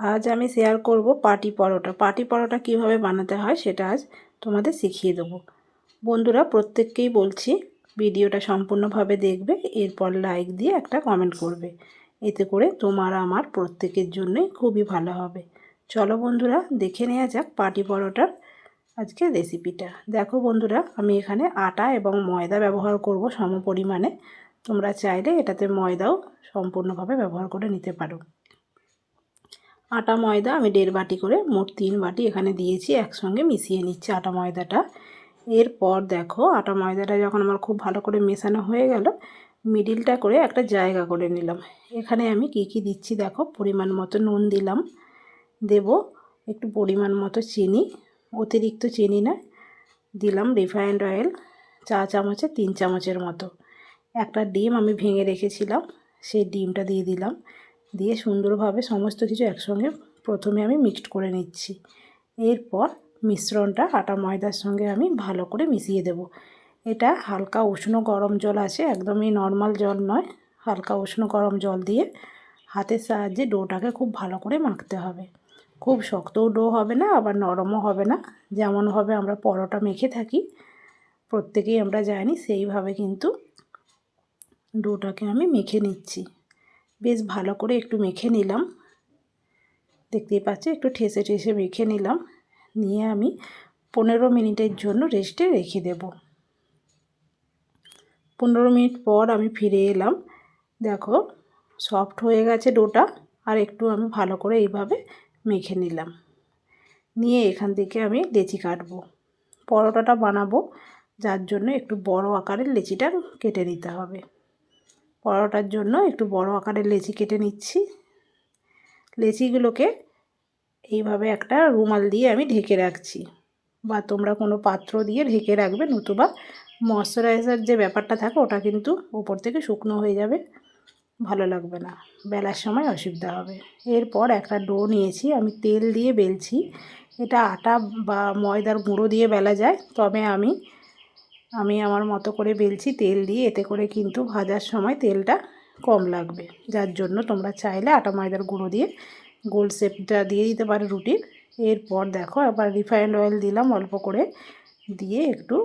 আজ আমি শেয়ার করব পাটি পরোটা। পাটি পরোটা কীভাবে বানাতে হয় সেটা আজ তোমাদের শিখিয়ে দেবো। বন্ধুরা, প্রত্যেককেই বলছি, ভিডিওটা সম্পূর্ণভাবে দেখবে, এরপর লাইক দিয়ে একটা কমেন্ট করবে। এতে করে তোমার আমার প্রত্যেকের জন্যই খুবই ভালো হবে। চলো বন্ধুরা, দেখে নেওয়া যাক পাটি পরোটার আজকে রেসিপিটা দেখো বন্ধুরা, আমি এখানে আটা এবং ময়দা ব্যবহার করব সম পরিমাণে তোমরা চাইলে এটাতে ময়দাও সম্পূর্ণভাবে ব্যবহার করে নিতে পারো। আটা ময়দা আমি দেড় বাটি করে, মোট তিন বাটি এখানে দিয়েছি, একসঙ্গে মিশিয়ে নিচ্ছি আটা ময়দাটা। এরপর দেখো, আটা ময়দাটা যখন আমার খুব ভালো করে মেশানো হয়ে গেল, মিডিলটা করে একটা জায়গা করে নিলাম। এখানে আমি কি কি দিচ্ছি দেখো, পরিমাণ মতো নুন দিলাম। দেব একটু পরিমাণ মতো চিনি, অতিরিক্ত চিনি না, দিলাম রিফাইন্ড অয়েল, চা চামচে তিন চামচের মতো। একটা ডিম আমি ভেঙে রেখেছিলাম, সেই ডিমটা দিয়ে দিলাম। দিয়ে সুন্দরভাবে সমস্ত কিছু একসঙ্গে প্রথমে আমি মিক্সড করে নিচ্ছি। এরপর মিশ্রণটা আটা ময়দার সঙ্গে আমি ভালো করে মিশিয়ে দেব। এটা হালকা উষ্ণ গরম জল আছে, একদমই নর্মাল জল নয়, হালকা উষ্ণ গরম জল দিয়ে হাতের সাহায্যে ডোটাকে খুব ভালো করে মাখতে হবে। খুব শক্তও ডো হবে না, আবার নরমও হবে না। যেমনভাবে আমরা পরোটা মেখে থাকি, প্রত্যেকেই আমরা জানি সেইভাবে কিন্তু ডোটাকে আমি মেখে নিচ্ছি। বেশ ভালো করে একটু মেখে নিলাম। দেখতেই পাচ্ছি, একটু ঠেসে ঠেসে মেখে নিলাম। নিয়ে আমি পনেরো মিনিটের জন্য রেস্টে রেখে দেব। পনেরো মিনিট পর আমি ফিরে এলাম। দেখো, সফট হয়ে গেছে ডোটা, আর একটু আমি ভালো করে এইভাবে মেখে নিলাম। নিয়ে এখান থেকে আমি লেচি কাটবো। পরোটাটা বানাবো, যার জন্য একটু বড় আকারের লেচিটা কেটে নিতে হবে। পরোটার জন্য একটু বড় আকারের লেচি কেটে নিচ্ছি। লেচিগুলোকে এইভাবে একটা রুমাল দিয়ে আমি ঢেকে রাখছি বা তোমরা কোনো পাত্র দিয়ে ঢেকে রাখবে নতুবা ময়শ্চারাইজার যে ব্যাপারটা থাকে ওটা কিন্তু ওপর থেকে শুকনো হয়ে যাবে, ভালো লাগবে না, বেলার সময় অসুবিধা হবে। এরপর একটা ডো নিয়েছি, আমি তেল দিয়ে বেলছি, এটা আটা বা ময়দার গুঁড়ো দিয়ে বেলা যায়, তবে আমি আমি আমার মতো করে বেলছি তেল দিয়ে, এতে করে কিন্তু ভাজার সময় তেলটা কম লাগবে। যার জন্য তোমরা চাইলে আটা, ময়দার গুঁড়ো দিয়ে, গোল শেপটা দিয়ে দিতে পারে রুটির। এরপর দেখো আবার রিফাইন্ড অয়েল দিলাম অল্প করে দিয়ে একটু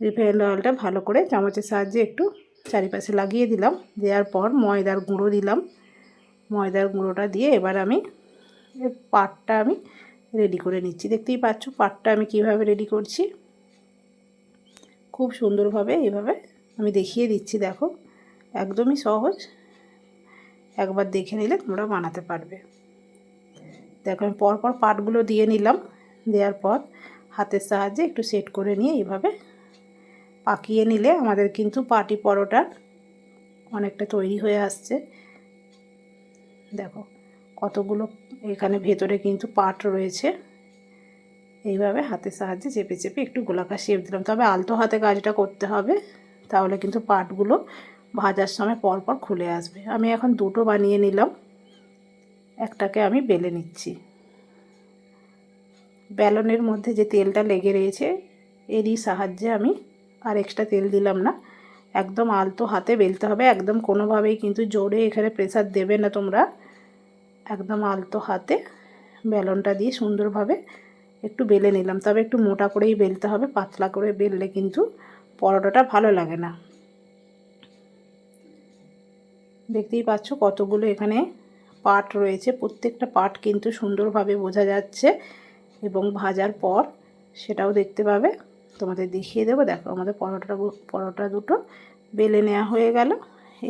রিফাইন্ড অয়েলটা ভালো করে চামচের সাহায্যে একটু চারিপাশে লাগিয়ে দিলাম। দেওয়ার পর ময়দার গুঁড়ো দিলাম। ময়দার গুঁড়োটা দিয়ে এবার আমি পাটটা আমি রেডি করে নিচ্ছি। দেখতেই পাচ্ছ পাটটা আমি কীভাবে রেডি করছি। খুব সুন্দরভাবে এইভাবে আমি দেখিয়ে দিচ্ছি, দেখো। একদমই সহজ। একবার দেখে নিলে তোমরা বানাতে পারবে। দেখো, আমি পরপর পাটগুলো দিয়ে নিলাম। দেওয়ার পর হাতের সাহায্যে একটু সেট করে নিয়ে এইভাবে পাকিয়ে নিলে আমাদের কিন্তু পাটি পরোটার অনেকটা তৈরি হয়ে আসছে। দেখো, কতগুলো এখানে ভেতরে কিন্তু পাট রয়েছে। এইভাবে হাতের সাহায্যে চেপে চেপে একটু গোলাকার শেপ দিলাম। তবে আলতো হাতে কাজটা করতে হবে, তাহলে কিন্তু পাটগুলো ভাজার সময় পরপর খুলে আসবে। আমি এখন দুটো বানিয়ে নিলাম, একটাকে আমি বেলে নিচ্ছি। ব্যালনের মধ্যে যে তেলটা লেগে রয়েছে, এরই সাহায্যে আমি আর এক্সট্রা তেল দিলাম না। একদম আলতো হাতে বেলতে হবে, একদম কোনোভাবেই কিন্তু জোরে এখানে প্রেসার দেবে না তোমরা। একদম আলতো হাতে ব্যালনটা দিয়ে সুন্দরভাবে একটু বেলে নিলাম। তবে একটু মোটা করেই বেলতে হবে, পাতলা করে বেললে কিন্তু পরোটাটা ভালো লাগে না। দেখতেই পাচ্ছ কতগুলো এখানে পাট রয়েছে। প্রত্যেকটা পাট কিন্তু সুন্দরভাবে বোঝা যাচ্ছে এবং ভাজার পর সেটাও দেখতে পাবে। তোমাদের দেখিয়ে দেবো। দেখো আমাদের পরোটা পরোটা দুটো বেলে নেওয়া হয়ে গেল।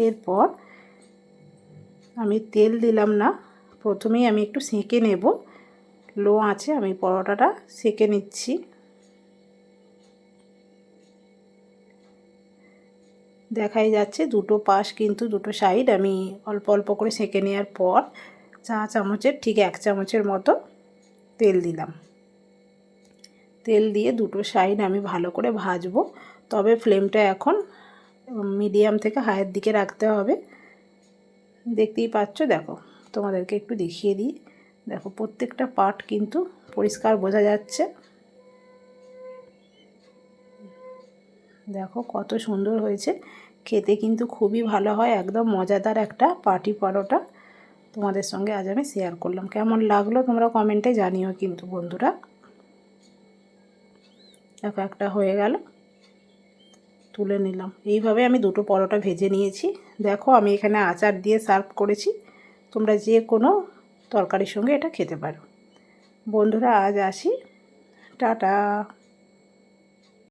এরপর আমি তেল দিলাম না। প্রথমেই আমি একটু সেঁকে নেব। লো আছে, আমি পরোটাটা সেঁকে নিচ্ছি। দেখাই যাচ্ছে দুটো পাশ কিন্তু দুটো সাইড, আমি অল্প অল্প করে সেঁকে নেওয়ার পর চা চামচের ঠিক এক চামচের মতো তেল দিলাম। তেল দিয়ে দুটো সাইড আমি ভালো করে ভাজবো, তবে ফ্লেমটা এখন মিডিয়াম থেকে হায়ের দিকে রাখতে হবে। দেখতেই পাচ্ছ, দেখো তোমাদেরকে একটু দেখিয়ে দিই। দেখো, প্রত্যেকটা পার্ট কিন্তু পরিষ্কার বোঝা যাচ্ছে। দেখো, কত সুন্দর হয়েছে। খেতে কিন্তু খুবই ভালো হয়, একদম মজাদার একটা পাটি পরোটা। তোমাদের সঙ্গে আজ আমি শেয়ার করলাম। কেমন লাগল তোমরা কমেন্টে জানিও কিন্তু বন্ধুরা। দেখো, একটা হয়ে গেল। তুলে নিলাম। এইভাবে আমি দুটো পরোটা ভেজে নিয়েছি। দেখো, আমি এখানে আচার দিয়ে সার্ভ করেছি। তোমরা যে কোনো তরকারির সঙ্গে এটা খেতে পারো। বন্ধুরা আজ আসি। টাটা।